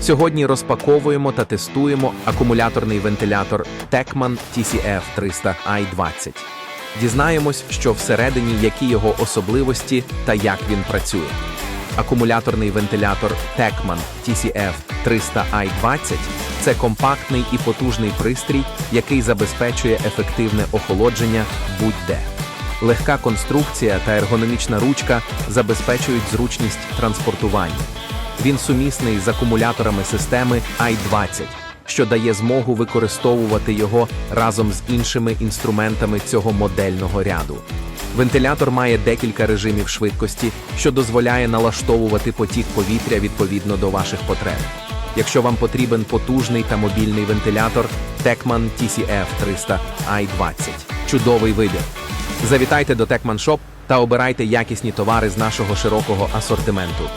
Сьогодні розпаковуємо та тестуємо акумуляторний вентилятор Techman TCF 300 i20. Дізнаємось, що всередині які його особливості та як він працює. Акумуляторний вентилятор Techman TCF 300 i20 це компактний і потужний пристрій, який забезпечує ефективне охолодження будь-де. Легка конструкція та ергономічна ручка забезпечують зручність транспортування. Він сумісний з акумуляторами системи i20, що дає змогу використовувати його разом з іншими інструментами цього модельного ряду. Вентилятор має декілька режимів швидкості, що дозволяє налаштовувати потік повітря відповідно до ваших потреб. Якщо вам потрібен потужний та мобільний вентилятор, Techman TCF 300 i20 – чудовий вибір. Завітайте до Techman Shop та обирайте якісні товари з нашого широкого асортименту.